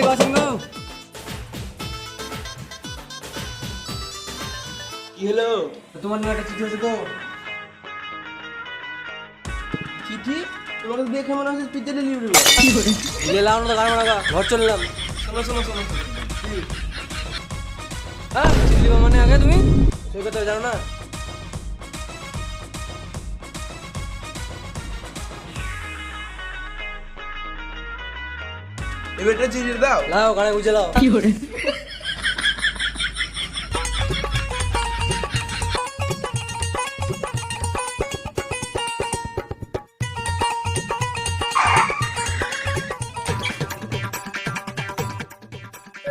বাড়িতে আছেন গো। কি হলো? তোমার নামে একটা চিঠি আছে তো। চিঠি? তোমাকে দেখে মনে হচ্ছে পিজ্জা ডেলিভারি গেলাম না তো গাড়ি মারা ঘর চললাম শোনো শোনো শোনো হ্যাঁ চিঠি মানে আগে তুমি? সেই কথা জানো না? এবার একটা চিঠি দাও। লাও গাড়ি বুঝে লাও।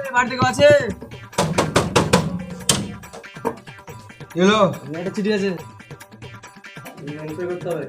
এই বাড়িতে কেউ আছে হলো একটা চিঠি আছে। করতে হবে।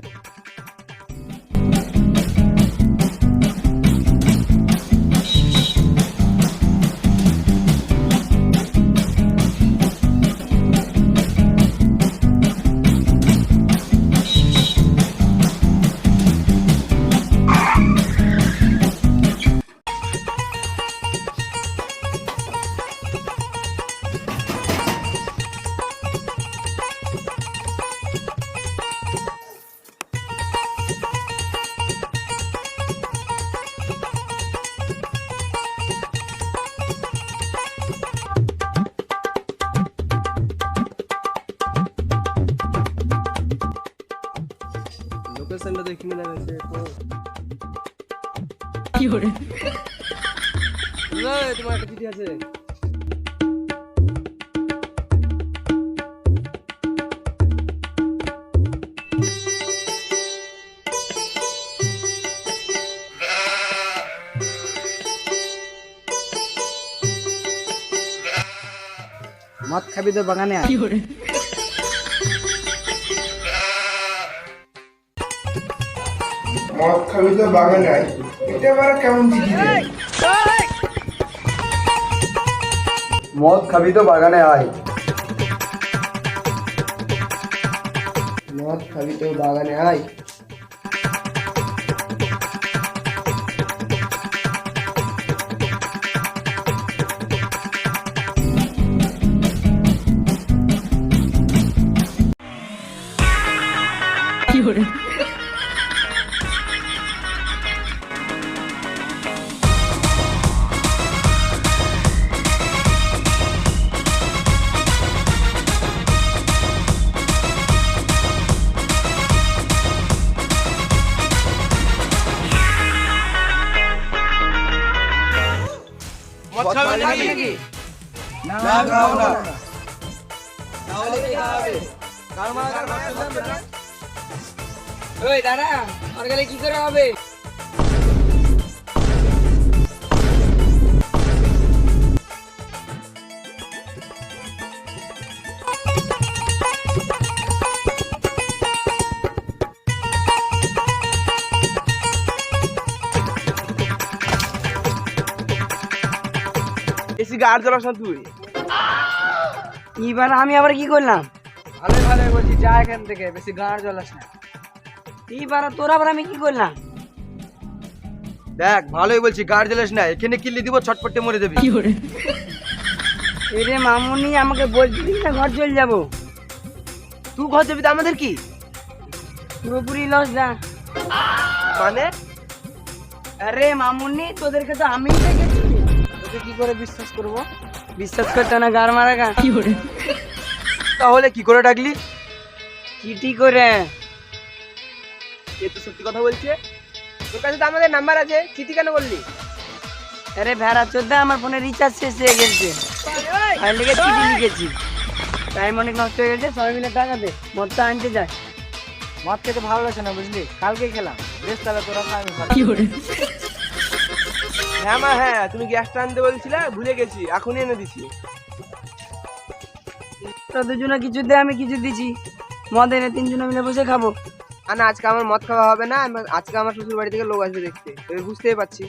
লোকেশনটা দেখি না গেছে এই, তোমার একটা চিঠি আছে। মদ খাবি তো বাগানে আয়। মদ খাবি তো বাগানে আয় এটা আবার কেমন মদ খাবি তো বাগানে আয়। মদ খাবি তো বাগানে আয়। খাবে নাকি না না না তাহলে কি খাবে কার মারা কার মারা বেটা ওই দাদা আর গেলে কি করে হবে? এসি গাড় জ্বালাস না তুই। এবার আমি আবার কি করলাম? ভালো ভালো বলছি যা এখান থেকে বেশি গাঁড় জ্বলাস না। এবার তোর আবার আমি কি করলাম? দেখ ভালোই বলছি গাড় জ্বালাস না এখানে কিল্লি দিব ছটপটে মরে যাবি। এরে মামুনি আমাকে বলছিস না ঘর চলে যাব। তুই ঘর যাবি তো আমাদের কি? পুরোপুরি লস দা মানে? আরে মামুনি তোদেরকে তো আমি দেখেছি। তোকে কি করে বিশ্বাস করব? বিশ্বাস করতে না গার মারা গা। তাহলে কি করে ডাকলি? চিঠি করে? এ তো সত্যি কথা বলছে। তোর কাছে তো আমাদের নাম্বার আছে চিঠি কেন বললি আরে ভেড়া চোদ্দা আমার ফোনে রিচার্জ শেষ হয়ে গেছে। আমি লিখে চিঠি লিখেছি। টাইম অনেক নষ্ট হয়ে গেছে সবাই মিলে টাকা দে মদটা আনতে যায় মদ খেতে ভালো লাগছে না বুঝলি? কালকে খেলাম। বেশ তাহলে তোরা আমি। হ্যাঁ মা হ্যাঁ তুমি গ্যাসটা আনতে বলছিলে ভুলে গেছি এখনই এনে দিছি। তো দুজনে কিছু দে আমি কিছু দিছি। মদ এনে তিনজনে মিলে বসে খাব। আর না আজকে আমার মদ খাওয়া হবে না আমার- আজকে আমার শ্বশুর বাড়ি থেকে লোক আসবে দেখতে। তুমি বুঝতেই পারছি।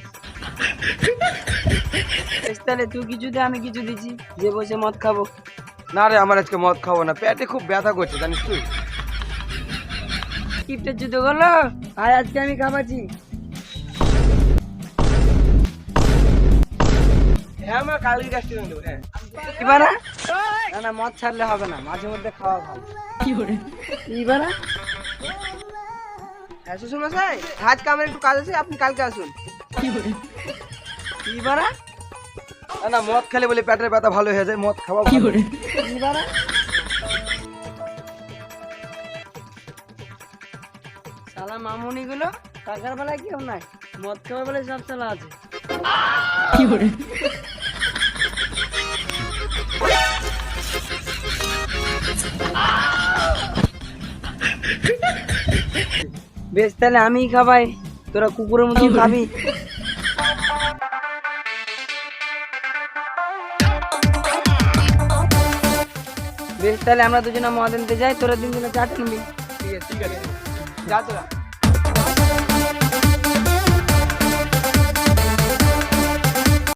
বেশ তাহলে তুই কিছু দে আমি কিছু দিছি। যে বসে মদ খাব। না রে আমার আজকে মদ খাব না। পেটে খুব ব্যথা করছে জানিস তুই? কিপটে জুতো গেলো? আর আজকে আমি খাবাছি। হ্যাঁ কালকে করে দেবো হ্যাঁ। এবারা না না মদ ছাড়লে হবে না মাঝে মধ্যে খাওয়া ভালো। এবারা হ্যাঁ শ্বশুর মশাই আজকে আমার একটু কাজ আছে আপনি কালকে আসুন। এবারা না না মদ খেলে বলে পেটের ব্যথা ভালো হয়ে যায় মদ খাওয়া ভালো। এবারা শালা মামুনি গুলো টাকার বেলায় কেউ নাই। মদ খাওয়ার বেলায় সব শালা আছে। বেশ তাহলে আমিই খাবাই। তোরা কুকুরের মতো খাবি? বেশ তাহলে আমরা দুজনে মদ যাই তোরা দিন দিনে চাট নিবি। ঠিক আছে ঠিক আছে। যা তোরা।